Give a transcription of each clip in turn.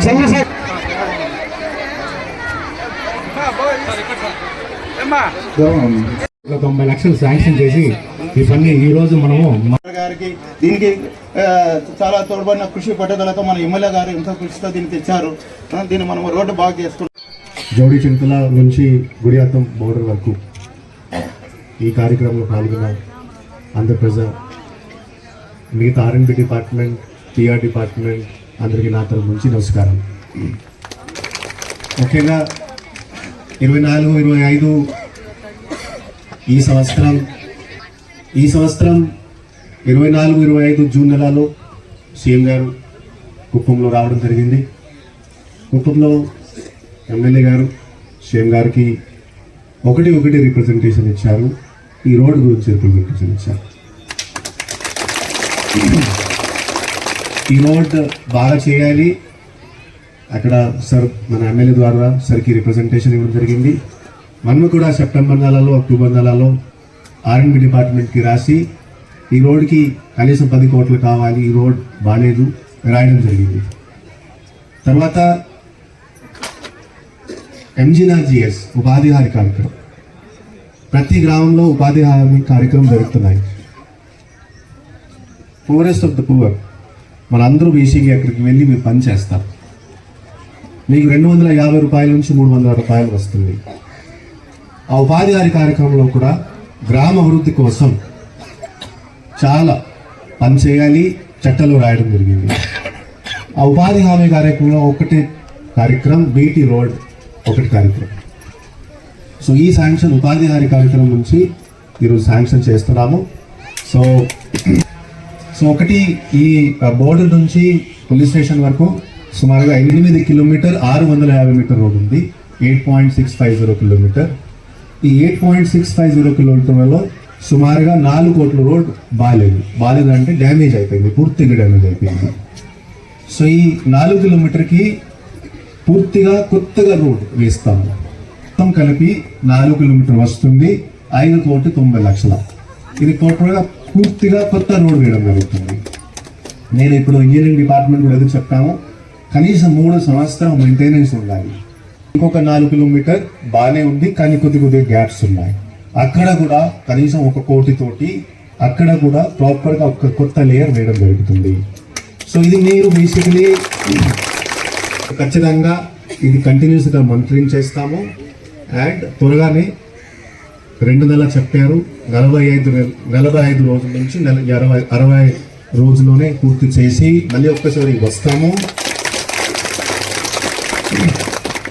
చంద్రశేఖర్ తొంభై లక్షలు శాంక్షన్ చేసి ఈ పని ఈ రోజు మనము గారికి దీనికి చాలా తోడ్పడిన కృషి పట్టుదలతో మన ఎమ్మెల్యే గారు ఎంతో కృషితో దీన్ని తెచ్చారు. దీన్ని మనం రోడ్డు బాగు చేసుకుంటాం జోడి చింతల నుంచి గుడియాతం బోర్డర్ వరకు ఈ కార్యక్రమంలో పాల్గొన్న ఆంధ్రప్రజ మిగతా ఆర్ఎండ్బి డిపార్ట్మెంట్ టీఆర్ డిపార్ట్మెంట్ అందరికీ నా తరపు నుంచి నమస్కారం. ముఖ్యంగా ఇరవై నాలుగు ఇరవై ఐదు ఈ సంవత్సరం ఈ సంవత్సరం ఇరవై నాలుగు ఇరవై ఐదు జూన్ నెలలో సీఎం గారు కుప్పంలో రావడం జరిగింది. కుప్పంలో ఎమ్మెల్యే గారు సీఎం గారికి ఒకటి ఒకటి రిప్రజెంటేషన్ ఇచ్చారు. ఈ రోడ్డు గురించి రిప్రజెంటేషన్ ఇచ్చారు. ఈ రోడ్ బాగా చేయాలి. అక్కడ సార్ మన ఎమ్మెల్యే ద్వారా సార్కి రిప్రజెంటేషన్ ఇవ్వడం జరిగింది. మనము కూడా సెప్టెంబర్ నెలలో అక్టోబర్ నెలలో ఆర్ఎండ్బి డిపార్ట్మెంట్కి రాసి ఈ రోడ్కి కనీసం పది కోట్లు కావాలి. ఈ రోడ్ బాగాలేదు. రాయడం జరిగింది. తర్వాత ఎంజీఆర్జిఎస్ ఉపాధి హామీ కార్యక్రమం. ప్రతి గ్రామంలో ఉపాధి హామీ కార్యక్రమం జరుగుతున్నాయి. పూరెస్ట్ ఆఫ్ ద పూర్ మనందరూ బీసీకి అక్కడికి వెళ్ళి మీరు పని చేస్తారు. మీకు రెండు వందల యాభై రూపాయల నుంచి మూడు వందల రూపాయలు వస్తుంది. ఆ ఉపాధిదారి కార్యక్రమంలో కూడా గ్రామ అభివృద్ధి కోసం చాలా పని చేయాలి చట్టాలు రాయడం జరిగింది. ఆ ఉపాధి హామీ కార్యక్రమంలో ఒకటి కార్యక్రమం బీటీ రోడ్ ఒకటి కార్యక్రమం. సో ఈ శాంక్షన్ ఉపాధి హామీ కార్యక్రమం నుంచి ఈరోజు శాంక్షన్ చేస్తున్నాము. సో సో ఒకటి ఈ బోర్డర్ నుంచి పోలీస్ స్టేషన్ వరకు సుమారుగా ఎనిమిది కిలోమీటర్ ఆరు వందల యాభై మీటర్ రోడ్ ఉంది. Eight point six five zero kilometre. ఈ eight point six five zero కిలోమీటర్లలో సుమారుగా నాలుగు కోట్ల రోడ్ బాగాలేదు బాగాలేదు అంటే డ్యామేజ్ అయిపోయింది. పూర్తిగా డ్యామేజ్ అయిపోయింది. సో ఈ నాలుగు కిలోమీటర్కి పూర్తిగా కొత్తగా రోడ్ వేస్తాము. మొత్తం కలిపి నాలుగు కిలోమీటర్ వస్తుంది. ఐదు కోటి తొంభై లక్షల. ఇది టోటల్గా పూర్తిగా కొత్త రోడ్ వేయడం జరుగుతుంది. నేను ఇప్పుడు ఇంజనీరింగ్ డిపార్ట్మెంట్ కూడా ఎదురు చెప్తాము. కనీసం మూడు సంవత్సరం మెయింటెనెన్స్ ఉండాలి. ఇంకొక నాలుగు కిలోమీటర్ బాగానే ఉంది కానీ కొద్ది కొద్దిగా గ్యాప్స్ ఉన్నాయి. అక్కడ కూడా కనీసం ఒక కోటి తోటి అక్కడ కూడా ప్రాపర్గా ఒక కొత్త లేయర్ వేయడం జరుగుతుంది. సో ఇది మీరు బేసికలీ ఖచ్చితంగా ఇది కంటిన్యూస్గా మానిటరింగ్ చేస్తాము అండ్ త్వరగానే రెండు నెలల చెప్పారు. నలభై ఐదు నలభై ఐదు రోజుల నుంచి నెల అరవై అరవై రోజుల్లోనే పూర్తి చేసి మళ్ళీ ఒక్కసారి వస్తాము.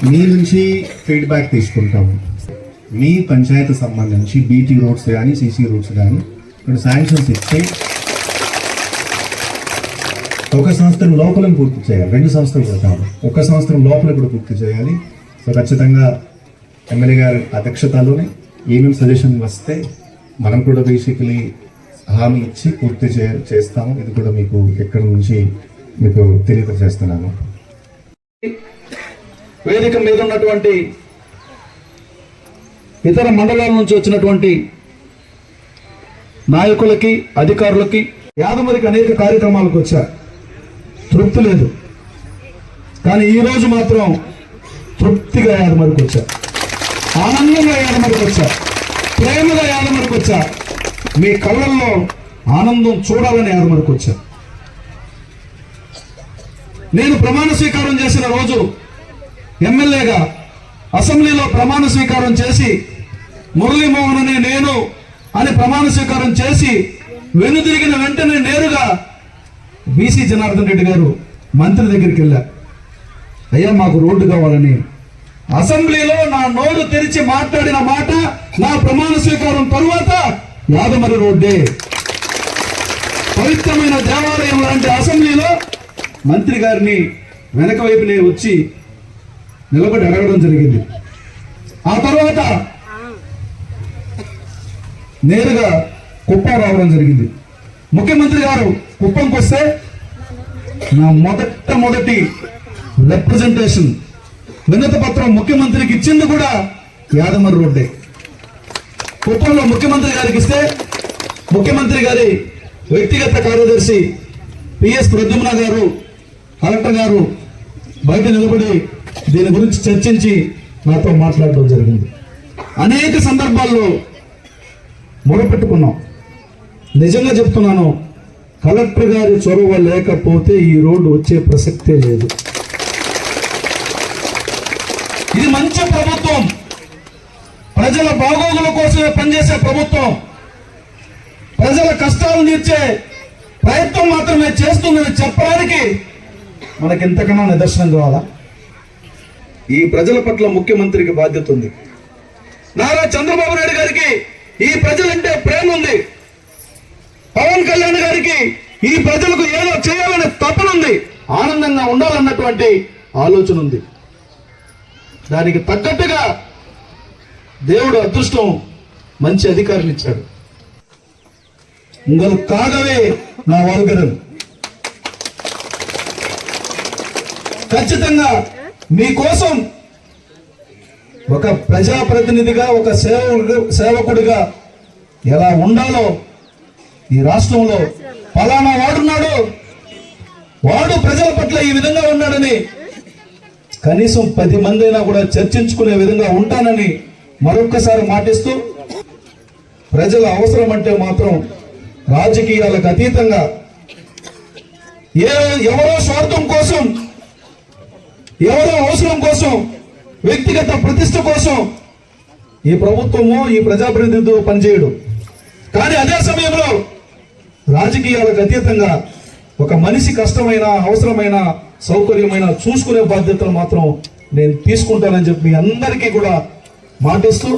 మీ నుంచి ఫీడ్బ్యాక్ తీసుకుంటాము. మీ పంచాయతీ సంబంధించి బీటీ రోడ్స్ కానీ సీసీ రోడ్స్ కానీ ఇక్కడ శాంక్షన్స్ ఇస్తే ఒక సంవత్సరం లోపల పూర్తి చేయాలి. రెండు సంవత్సరాలు కాదు. ఒక సంవత్సరం లోపల కూడా పూర్తి చేయాలి. సో ఖచ్చితంగా ఎమ్మెల్యే గారి అధ్యక్షతలోనే ఏమేమి సజెషన్ వస్తే మనం కూడా బేసికలీ హామీ ఇచ్చి పూర్తి చే చేస్తాము. ఇది కూడా మీకు ఎక్కడి నుంచి మీకు తెలియజేస్తున్నాను వేదిక మీద ఉన్నటువంటి ఇతర మండలాల నుంచి వచ్చినటువంటి నాయకులకి అధికారులకి యాదమరికి అనేక కార్యక్రమాలకు వచ్చారు తృప్తి లేదు. కానీ ఈ రోజు మాత్రం తృప్తిగా యాదమరికి వచ్చారు ఆనందంగా యాదమరికి వచ్చారు ప్రేమగా యాదమరికి వచ్చారు మీ కళ్ళల్లో ఆనందం చూడాలని యాదమరికి వచ్చారు నేను ప్రమాణ స్వీకారం చేసిన రోజు ఎమ్మెల్యేగా అసెంబ్లీలో ప్రమాణ స్వీకారం చేసి మురళీమోహన్ అనే నేను అని ప్రమాణ స్వీకారం చేసి వెనుదిరిగిన వెంటనే నేరుగా బీసీ జనార్దన్ రెడ్డి గారు మంత్రి దగ్గరికి వెళ్ళా. అయ్యా మాకు రోడ్డు కావాలని అసెంబ్లీలో నా నోరు తెరిచి మాట్లాడిన మాట నా ప్రమాణ స్వీకారం తరువాత యాదమరి రోడ్డే. పవిత్రమైన దేవాలయం లాంటి అసెంబ్లీలో మంత్రి గారిని వెనక వైపునే వచ్చి నిలబడి అడగడం జరిగింది. ఆ తర్వాత నేరుగా కుప్పం రావడం జరిగింది. ముఖ్యమంత్రి గారు కుప్పంకి వస్తే నా మొదట మొదటి రిప్రజెంటేషన్ వినతి పత్రం ముఖ్యమంత్రికి ఇచ్చింది కూడా యాదమరి రోడ్డే. కుప్పంలో ముఖ్యమంత్రి గారికి ఇస్తే ముఖ్యమంత్రి గారి వ్యక్తిగత కార్యదర్శి పిఎస్ ప్రద్యుమ్న గారు కలెక్టర్ గారు బయట నిలబడి దీని గురించి చర్చించి నాతో మాట్లాడడం జరిగింది. అనేక సందర్భాల్లో మొరపెట్టుకున్నాం. నిజంగా చెప్తున్నాను కలెక్టర్ గారి చొరవ లేకపోతే ఈ రోడ్డు వచ్చే ప్రసక్తే లేదు ఇది మంచి ప్రభుత్వం ప్రజల బాగోగుల కోసమే పనిచేసే ప్రభుత్వం. ప్రజల కష్టాలు తీర్చే ప్రయత్నం మాత్రమే చేస్తుందని చెప్పడానికి మనకి ఇంతకన్నా నిదర్శనం కావాలా? ఈ ప్రజల పట్ల ముఖ్యమంత్రికి బాధ్యత ఉంది. నారా చంద్రబాబు నాయుడు గారికి ఈ ప్రజలంటే ప్రేమ ఉంది. పవన్ కళ్యాణ్ గారికి ఈ ప్రజలకు ఏదో చేయాలనే తపన ఉంది. ఆనందంగా ఉండాలన్నటువంటి ఆలోచన ఉంది. దానికి తగ్గట్టుగా దేవుడు అదృష్టం మంచి అధికారులు ఇచ్చాడు. ఉంగలు కాగవే నా వాళ్ళు ఖచ్చితంగా మీకోసం ఒక ప్రజాప్రతినిధిగా ఒక సేవకుడు సేవకుడిగా ఎలా ఉండాలో ఈ రాష్ట్రంలో పలానా వాడున్నాడు వాడు ప్రజల పట్ల ఈ విధంగా ఉన్నాడని కనీసం పది మంది అయినా కూడా చర్చించుకునే విధంగా ఉంటానని మరొక్కసారి మాటిస్తూ ప్రజల అవసరం అంటే మాత్రం రాజకీయాలకు అతీతంగా ఏ ఎవరో స్వార్థం కోసం ఎవరో అవసరం కోసం వ్యక్తిగత ప్రతిష్ట కోసం ఈ ప్రభుత్వము ఈ ప్రజాప్రతినిధులు పనిచేయడు. కానీ అదే సమయంలో రాజకీయాలకు అతీతంగా ఒక మనిషి కష్టమైన అవసరమైన సౌకర్యమైన చూసుకునే బాధ్యతలు మాత్రం నేను తీసుకుంటానని చెప్పి అందరికీ కూడా మాటిస్తూ